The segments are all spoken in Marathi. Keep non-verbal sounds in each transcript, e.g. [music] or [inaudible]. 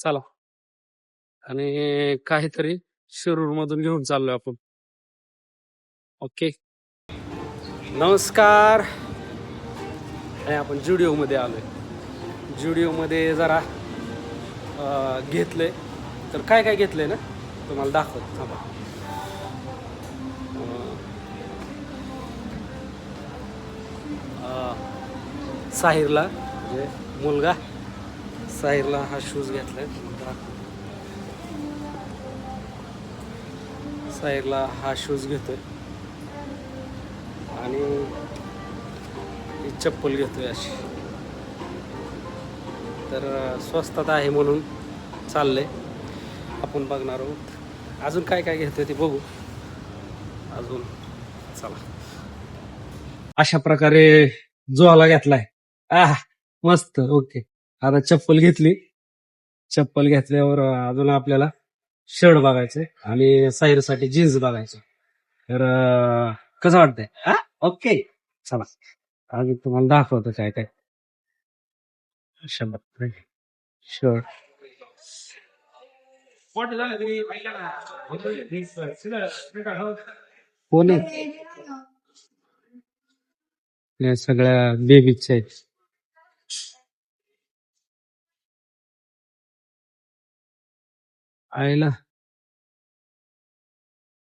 चला. आणि काहीतरी शिरूर मधून घेऊन चाललोय आपण. ओके. नमस्कार. आणि आपण जुडिओ मध्ये आलोय. जुडिओ मध्ये जरा अं, घेतलंय. तर काय काय घेतलंय ना? तुम्हाला दाखवत. थांबा. साहिरला म्हणजे मुलगा. साहिरला हा शूज घेतलाय. साहिरला हा शूज घेतोय. आणि ही चप्पल घेतोय अशी. तर स्वस्तात आहे म्हणून चाललंय. आपण बघणार आहोत. अजून काय काय घेतोय ते बघू. अजून चला. अशा प्रकारे जोहाला घेतलाय. आह मस्त. ओके. आता चप्पल घेतली. चप्पल घेतल्यावर अजून आपल्याला शर्ट बघायचंय आणि साहिरसाठी जीन्स बघायचं. तर अं, कसं वाटतंय? हा? ओके चला. अजून तुम्हाला दाखवतो काय काय. प्रकारे शर्ट कोण? आहे या सगळ्या बेबीच्या आहेत. आईला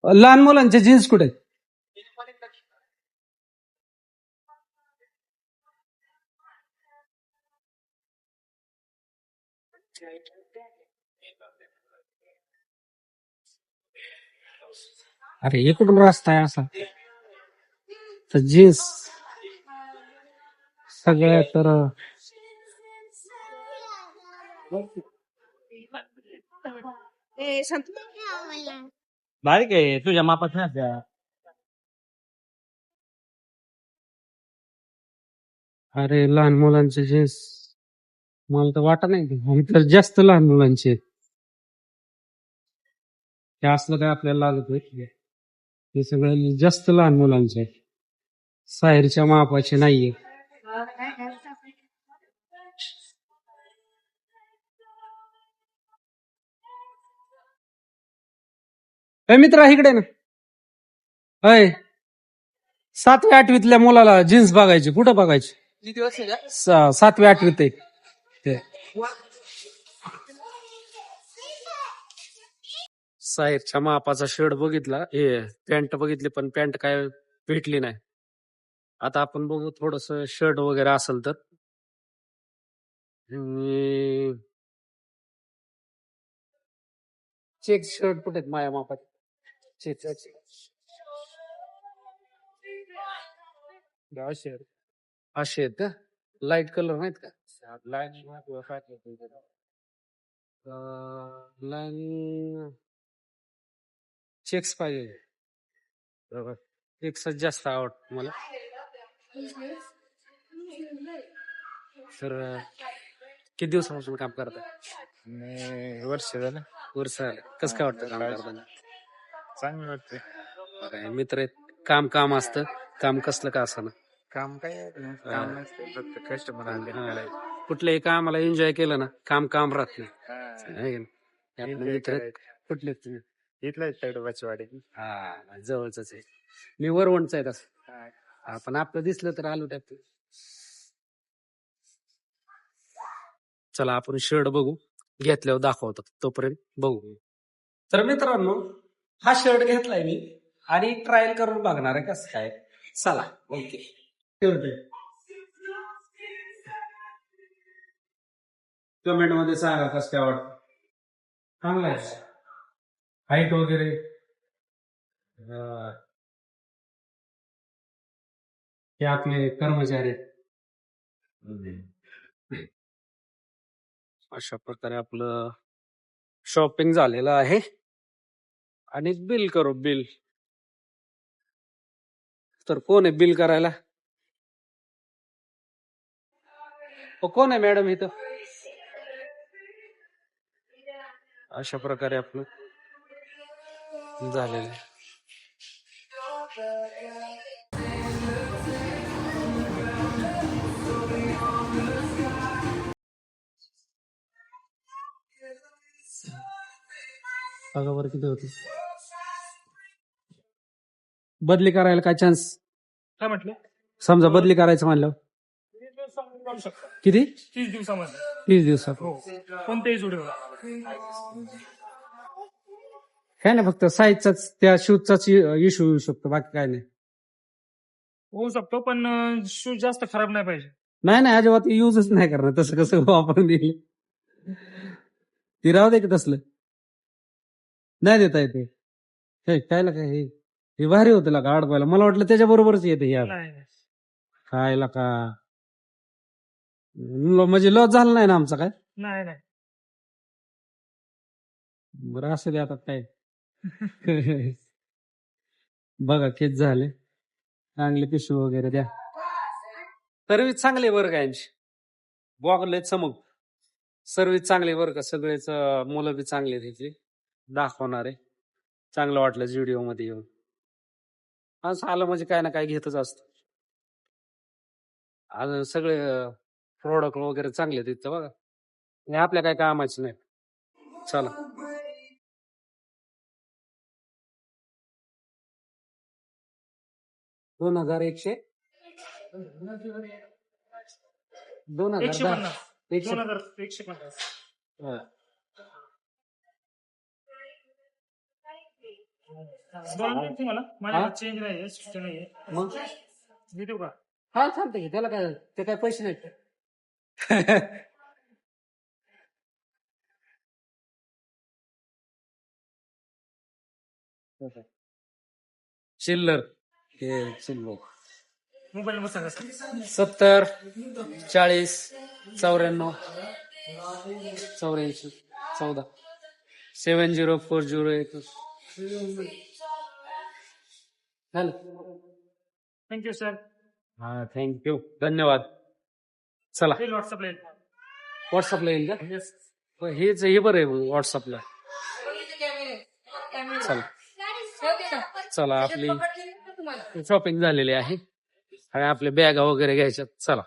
लहान मुलांचे जीन्स कुठे आहेत? अरे कुठून रस्ता आहे असा? तर जीन्स. सगळ्या तर बारीक आहे तुझ्या मापात नाही त्या. अरे लहान मुलांचे जीन्स मला तर वाटत नाही ते. आणि तर जास्त लहान मुलांचे. हे असलं काय आपल्याला लागत हे सगळं जास्त लहान मुलांचे. साहेरच्या मापाचे नाहीये ए मित्रा इकडे ना. अय सातव्या आठवीतल्या मुलाला जीन्स बघायची कुठं बघायची? सा- सातव्या आठवीत आहे. ते. साहेबच्या मापाचा शर्ट बघितला हे पॅन्ट बघितली पण पॅन्ट काय भेटली नाही. आता आपण बघू थोडस शर्ट वगैरे असेल तर. चेक शर्ट कुठे आहेत? माया मापाचे. चेक असे असे आहेत का? लाइट कलर नाहीत का? लाईन चेक्स पाहिजे. चेक्सच जास्त आवडत मला. तर किती दिवसापासून काम करताय? वर्ष झालं. वर्ष झालं. कसं काय वाटतं काम करताना? चांगलं वाटतंय. काय मित्र आहेत. काम काम असतं. काम कसलं का असं काम काय काम नसतं फक्त कस्टमर कुठल्याही कामाला एन्जॉय केलं ना काम काम राहत नाही. है. की नाही? हे आपले मित्र आहेत. कुठले आहेत तुम्ही? इथला तडोबाची वाडी हा जवळच आहे. मी वरवणचा आहे तसं. हा, पण आपलं दिसलं तर आलो टाकतो चला आपण शर्ट बघू. घेतल्यावर दाखवतो. तोपर्यंत बघू. तर मित्रांनो हा शर्ट घेतलाय मी आणि ट्रायल करून बघणार आहे कसं काय. चला ओके. कमेंटमध्ये सांगा कसं काय वाटतं. चांगला आहे. हाईट वगैरे. हे आपले कर्मचारी आहेत. अशा प्रकारे आपलं शॉपिंग झालेलं आहे. आणि बिल करू बिल. तर कोण आहे बिल करायला? हो, कोण आहे मॅडम इथं? अशा प्रकारे आपलं झालेलं आहे. बरं किती होती. बदली करायला काय चान्स काय म्हटलं? समजा बदली करायचं म्हणलं तीस दिवसामध्ये काढू शकता. किती? तीस दिवसामध्ये तीस दिवसात. हो. कोणत्याही जोडीवर. काय नाही फक्त साईजचाच त्या शूजचाच इश्यू येऊ शकतो बाकी काय नाही. होऊ शकतो पण शूज जास्त खराब नाही पाहिजे. नाही नाही अजिबात युजच नाही करणार. तसं कसं वापरून दिली ती राहू दे की तसलं. नाही देता येते हे. कायला काय हे? हे भारी होतं का अडवायला मला वाटलं त्याच्या बरोबरच येते हे नाही नाही. खायला का ल- म्हणजे लॉस झाला नाही ना आमचा काय? नाही नाही. बरं असं दे आता काय. [laughs] बघा किती झाले. चांगले पिशू वगैरे द्या. सर्विस चांगली बरं का यांची बॉगले चमक. सर्विस चांगली बरं का सगळेच अं, मुलं बी चांगली त्याची दाखवणारे चांगलं वाटलं व्हिडिओमध्ये येऊन. असं आलं म्हणजे काय ना काय घेतच असतं. आणि सगळे प्रोडक्ट वगैरे चांगले तिथं बघा. हे आपल्या काय कामाचे नाही चला. दोन हजार एकशे दोन हजार एकशे दहा. पन्नास. एकशे दोन हजार एकशे पन्नास. हा. दोन माझ्याकडे चेंज नाहीये मग? का? हा की त्याला काय ते काय पैसे नाहीत. चिल्लर हे चिल्लो मोबाईल नंबर सांगा सर सत्तर चाळीस चौऱ्याण्णव चौऱ्याऐंशी चौदा. सेवन झिरो फोर झिरो एक. झालं. थँक्यू सर हा थँक्यू धन्यवाद. चला. व्हॉट्सअपला येईल. व्हॉट्सअपला येईल का? हेच हे बरं आहे मग व्हॉट्सअपला चला. चला आपली शॉपिंग झालेली आहे. आणि आपल्या बॅगा वगैरे घ्यायच्यात. चला.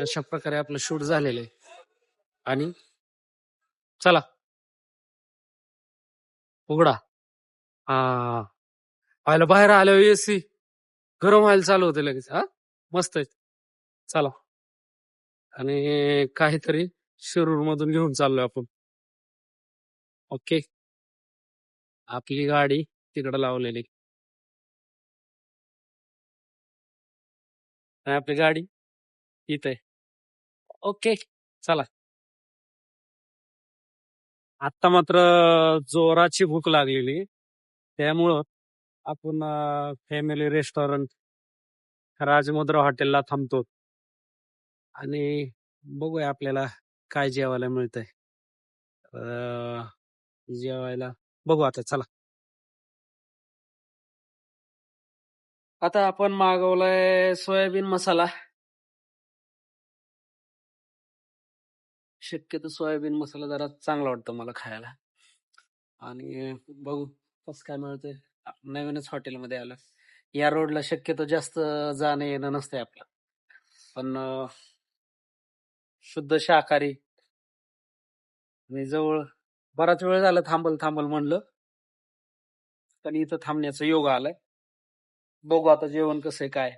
अशा प्रकारे आपलं शूट झालेलं आहे. आणि चला. उघडा. हा. पाहिलं बाहेर आल्यावर एसी गरम व्हायला चालू होते लगेच. हा? मस्त आहे. चला. आणि काहीतरी शिरूर मधून घेऊन चाललोय आपण. ओके. आपली गाडी तिकडे लावलेली. आणि आपली गाडी? इथे. ओके चला. आता मात्र जोराची भूक लागलेली. त्यामुळं आपण फॅमिली रेस्टॉरंट राजमुद्रा हॉटेलला थांबतो. आणि बघूया आपल्याला काय जेवायला मिळतंय. जेवायला बघू आता चला. आता आपण मागवलाय सोयाबीन मसाला. शक्यतो सोयाबीन मसाला जरा चांगला वाटतो मला खायला. आणि बघू कसं काय मिळतंय. नवीनच हॉटेलमध्ये आलं. या रोडला शक्यतो जास्त जाणं येणं नसतंय आपलं. पण शुद्ध शाकाहारी. आणि जवळ बराच वेळ झाला थांबल थांबल म्हणलं. पण इथं थांबण्याचा योग आलाय. बघू आता जेवण कसं आहे काय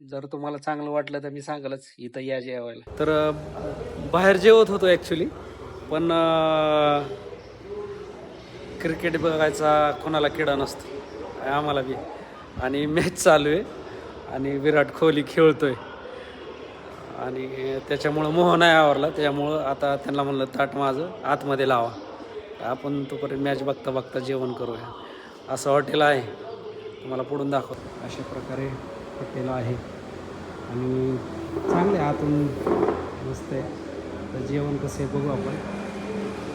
जर तुम्हाला चांगलं वाटलं तर मी सांगालच इथं या जेवायला. तर बाहेर जेवत होतो ऍक्च्युली पण क्रिकेट बघायचा कोणाला किडा नसतो आम्हाला बी. आणि मॅच चालू आहे आणि विराट कोहली खेळतोय. आणि त्याच्यामुळं मोह नाही आवरला त्याच्यामुळं आता त्यांना म्हणलं ताट माझं आतमध्ये लावा. आपण तोपर्यंत मॅच बघता बघता जेवण करूया. असं हॉटेल आहे. तुम्हाला पुढून दाखवतो. अशा प्रकारे हॉटेल आहे. आणि चांगले आतून मस्त आहे. तर जेवण कसं आहे बघू आपण.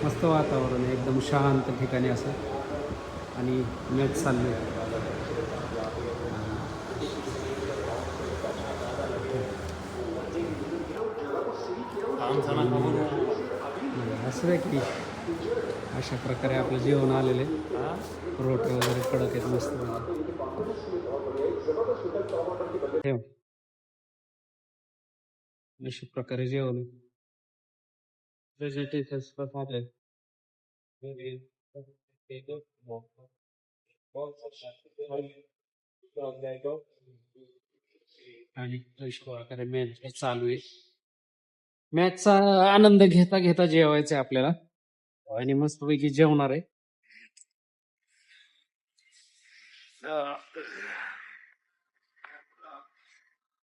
मस्त वातावरण आहे एकदम शांत ठिकाणी असं. आणि मॅच चालले आहे असं आहे की अशा प्रकारे आपलं जेवण आलेलं आहे. रोटे वगैरे कडक आहेत मस्त. अशा प्रकारे जेवण व्हेजिटेबल्स पण आणि प्रकारे मॅच चालू आहे. मॅचचा आनंद घेता घेता जेवायचं आहे आपल्याला. आणि मस्तपैकी जेवणार आहे.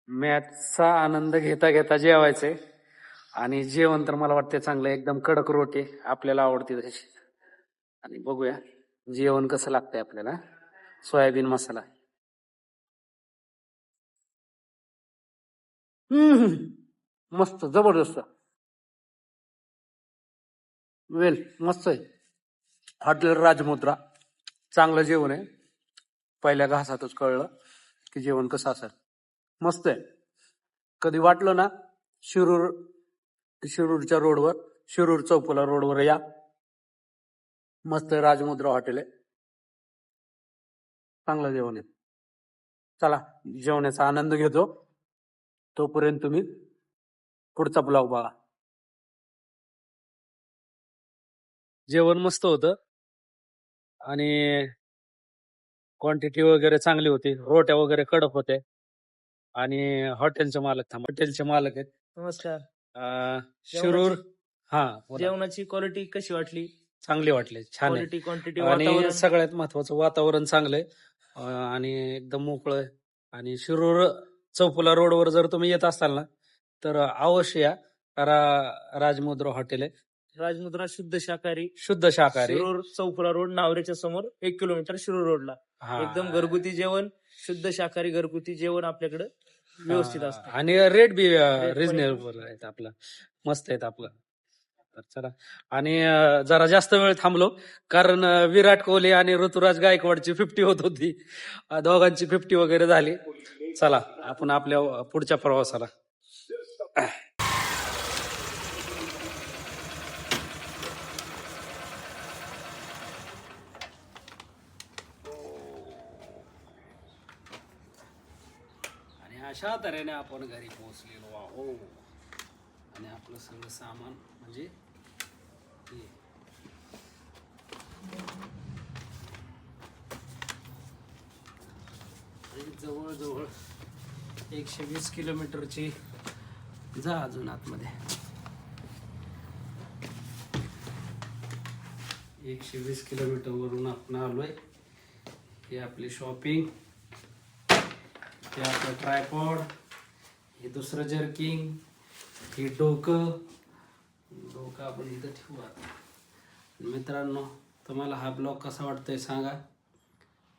मॅचचा आनंद घेता घेता जेवायचंय आणि जेवण तर मला वाटते चांगलं आहे. एकदम कडक रोटी आपल्याला आवडते तशी. आणि बघूया जेवण कसं लागतंय आपल्याला? सोयाबीन मसाला. हम्म मस्त जबरदस्त. वेल मस्त आहे. हॉटेल राजमुद्रा. चांगलं जेवण आहे. पहिल्या घासातच कळलं की जेवण कसं असेल. मस्त आहे. कधी वाटलं ना शिरूर शिरूरच्या रोडवर शिरूर चौकोला रोडवर या. मस्त राजमुद्रा हॉटेल आहे. चांगलं जेवण आहे. चला जेवणाचा आनंद घेतो. तोपर्यंत तुम्ही पुढचा ब्लॉग बघा. जेवण मस्त होतं. आणि क्वांटिटी वगैरे चांगली होती. रोट्या वगैरे कडक होते आणि हॉटेलचे मालक थांब हॉटेलचे मालक आहेत. नमस्कार. अं, शिरूर. हा बोला. जेवणाची क्वालिटी कशी वाटली? चांगले वाटले. छान आहे. क्वालिटी क्वांटिटी आणि सगळ्यात महत्वाचं वातावरण चांगलंय अं, आणि एकदम मोकळं आहे. आणि शिरूर चौफुला रोडवर जर तुम्ही येत असाल ना तर अवश्य या. रा- राजमुद्रा हॉटेल आहे. राजमुद्रा शुद्ध शाकाहारी. शुद्ध शाकाहारी. शिरूर चौफुला रोड नावरेच्या समोर एक किलोमीटर शिरूर रोडला. एकदम घरगुती जेवण शुद्ध शाकाहारी घरगुती जेवण आपल्याकडे व्यवस्थित. असतं. आणि रेट बी रिजनेबल आहेत आपलं. मस्त आहेत आपलं. तर चला. आणि जरा जास्त वेळ थांबलो कारण विराट कोहली आणि ऋतुराज गायकवाडची फिफ्टी होत होती. दोघांची फिफ्टी वगैरे झाली. चला आपण आपल्या पुढच्या प्रवासाला आणि अशा तऱ्हेने आपण घरी पोहोचलेलो आहो आणि आपलं सगळं सामान म्हणजे जवळजवळ एकशे वीस किलोमीटरची जा अजून आतमध्ये. एकशे वीस किलोमीटरवरून आपण आलोय. हे आपली शॉपिंग हे आपलं ट्रायपॉड हे दुसरं जर्किंग हे डोकं. डोकं आपण इथं ठेवू आता. मित्रांनो तुम्हाला हा ब्लॉग कसा वाटतोय सांगा.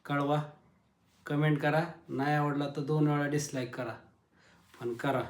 कळवा. कमेंट करा. नाही आवडला तर दोन वेळा डिसलाईक करा. पण करा.